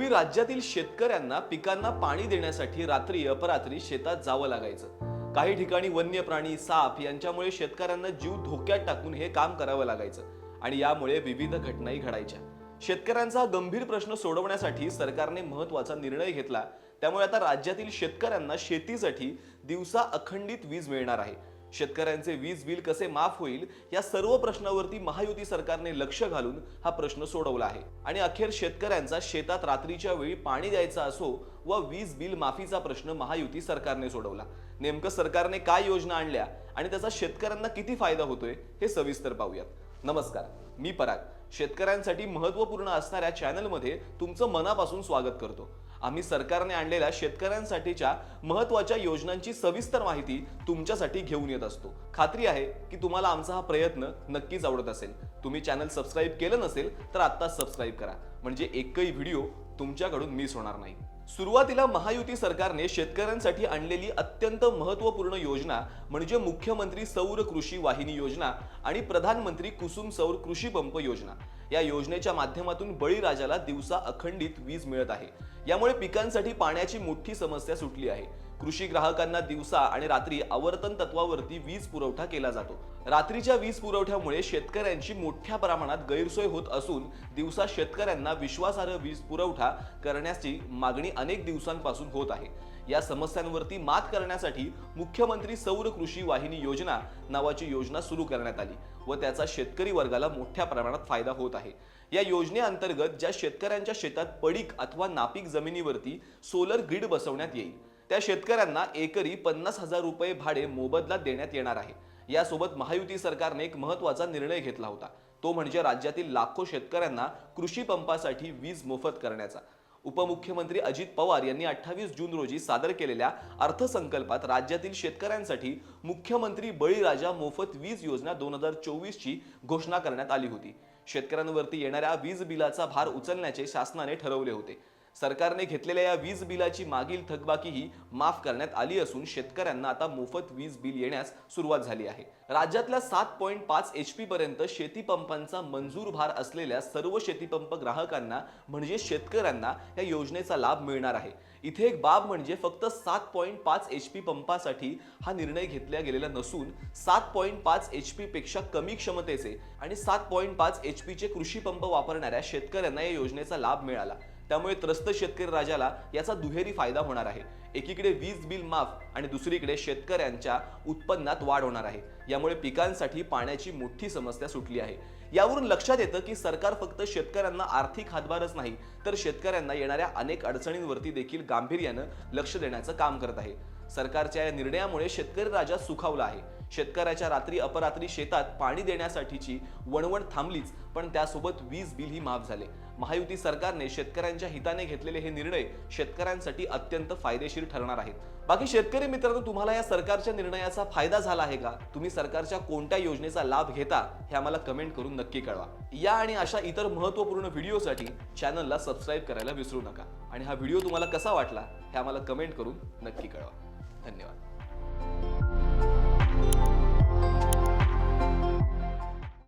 पूर्वी राज्यातील शेतकऱ्यांना पिकांना पाणी देण्यासाठी रात्री अपरात्री शेतात जावं लागायचं. काही ठिकाणी वन्य प्राणी साप यांच्यामुळे शेतकऱ्यांना जीव धोक्यात टाकून हे काम करावं लागायचं आणि यामुळे विविध घटनाही घडायच्या. शेतकऱ्यांचा गंभीर प्रश्न सोडवण्यासाठी सरकारने महत्त्वाचा निर्णय घेतला. त्यामुळे आता राज्यातील शेतकऱ्यांना शेतीसाठी दिवसा अखंडित वीज मिळणार आहे. शेतकऱ्यांचे वीज बिल कसे माफ होईल या सर्व प्रश्नावरती महायुती सरकारने लक्ष घालून हा प्रश्न सोडवला आहे. आणि अखेर शेतकऱ्यांचा शेतात रात्रीच्या वेळी पाणी द्यायचा असो व वीज बिल माफीचा प्रश्न महायुती सरकारने सोडवला. नेमकं सरकारने काय योजना आणल्या आणि त्याचा शेतकऱ्यांना किती फायदा होतोय हे सविस्तर पाहूयात. नमस्कार मी पराग. शेतकऱ्यांसाठी महत्त्वपूर्ण असणाऱ्या चॅनलमध्ये तुमचं मनापासून स्वागत करतो. आम्ही सरकारने आणलेल्या शेतकऱ्यांसाठीच्या महत्त्वाच्या योजनांची सविस्तर माहिती तुमच्यासाठी घेऊन येत असतो. खात्री आहे की तुम्हाला आमचा हा प्रयत्न नक्कीच आवडत असेल. तुम्ही चॅनल सबस्क्राईब केलं नसेल तर आत्ताच सबस्क्राईब करा. म्हणजे एकही व्हिडिओ तुमच्याकडून मिस होणार नाही. सुरुवातीला महायुती सरकारने शेतकऱ्यांसाठी आणलेली अत्यंत महत्त्वपूर्ण योजना म्हणजे मुख्यमंत्री सौर कृषी वाहिनी योजना आणि प्रधानमंत्री कुसुम सौर कृषी पंप योजना. या योजनेच्या माध्यमातून बळीराजाला दिवसा अखंडित वीज मिळत आहे. यामुळे पिकांसाठी पाण्याची मोठी समस्या सुटली आहे. कृषी ग्राहकांना दिवसा आणि रात्री आवर्तन तत्वावरती वीज पुरवठा केला जातो. रात्रीच्या वीज पुरवठ्यामुळे शेतकऱ्यांची मोठ्या प्रमाणात गैरसोय होत असून दिवसा शेतकऱ्यांना विश्वासार्ह वीज पुरवठा करण्याची मागणी अनेक दिवसांपासून होत आहे. या समस्यांवरती मात करण्यासाठी मुख्यमंत्री सौर कृषी वाहिनी योजना नावाची योजना सुरू करण्यात आली व त्याचा शेतकरी वर्गाला मोठ्या प्रमाणात फायदा होत आहे. या योजनेअंतर्गत ज्या शेतकऱ्यांच्या शेतात पडीक अथवा नापीक जमिनीवरती सोलर ग्रीड बसवण्यात येईल त्या शेतकऱ्यांना एकरी पन्नास हजार रुपये भाडे मोबदला देण्यात येणार आहे. यासोबत महायुती सरकारने एक महत्त्वाचा निर्णय घेतला होता. तो म्हणजे राज्यातील लाखो शेतकऱ्यांना कृषी पंपासाठी वीज मोफत करण्याचा. उपमुख्यमंत्री अजित पवार यांनी अठ्ठावीस जून रोजी सादर केलेल्या अर्थसंकल्पात राज्यातील शेतकऱ्यांसाठी मुख्यमंत्री बळीराजा मोफत वीज योजना दोन हजार चोवीस ची घोषणा करण्यात आली होती. शेतकऱ्यांवरती येणाऱ्या वीज बिलाचा भार उचलण्याचे शासनाने ठरवले होते. सरकारने घेतलेल्या या वीज बिलाची मागील थकबाकीही माफ करण्यात आली असून शेतकऱ्यांना आता मोफत वीज बिल येण्यास सुरुवात झाली आहे. राज्यातल्या सात पॉईंट पाच एच पी पर्यंत शेती पंपांचा मंजूर भार असलेल्या सर्व शेतीपंप ग्राहकांना म्हणजे शेतकऱ्यांना या योजनेचा लाभ मिळणार आहे. इथे एक बाब म्हणजे फक्त सात पॉईंट पाच एच पी पंपासाठी हा निर्णय घेतला गेलेला नसून सात पॉईंट पाच एच पी पेक्षा कमी क्षमतेचे आणि सात पॉईंट पाच एच पीचे कृषी पंप वापरणाऱ्या शेतकऱ्यांना या योजनेचा लाभ मिळाला. त्यामुळे त्रस्त शेतकरी राजाला याचा दुहेरी फायदा होणार आहे. एकीकडे वीज बिल माफ आणि दुसरीकडे शेतकऱ्यांच्या उत्पन्नात वाढ होणार आहे. यामुळे पिकांसाठी पाण्याची मोठी समस्या सुटली आहे. यावरून लक्षात येतं की सरकार फक्त शेतकऱ्यांना आर्थिक हातभारच नाही तर शेतकऱ्यांना येणाऱ्या अनेक अडचणींवरती देखील गांभीर्यानं लक्ष देण्याचं काम करत आहे. सरकारच्या या निर्णयामुळे शेतकरी राजा सुखावला आहे. शेतकऱ्याच्या रात्री अपरात्री शेतात पाणी देण्यासाठीची वणवण थांबलीच पण त्यासोबत वीज बिलही माफ झाले. महायुती सरकारने शेतकऱ्यांच्या हिताने घेतलेले हे निर्णय शेतकऱ्यांसाठी अत्यंत फायदेशीर ठरणार आहेत. बाकी शेतकरी मित्रांनो तुम्हाला या सरकारच्या निर्णयाचा फायदा झाला आहे का? तुम्ही सरकारच्या कोणत्या योजनेचा लाभ घेता हे आम्हाला कमेंट करून नक्की कळवा. या आणि अशा इतर महत्त्वपूर्ण व्हिडिओसाठी चॅनलला सबस्क्राईब करायला विसरू नका. आणि हा व्हिडिओ तुम्हाला कसा वाटला हे आम्हाला कमेंट करून नक्की कळवा. धन्यवाद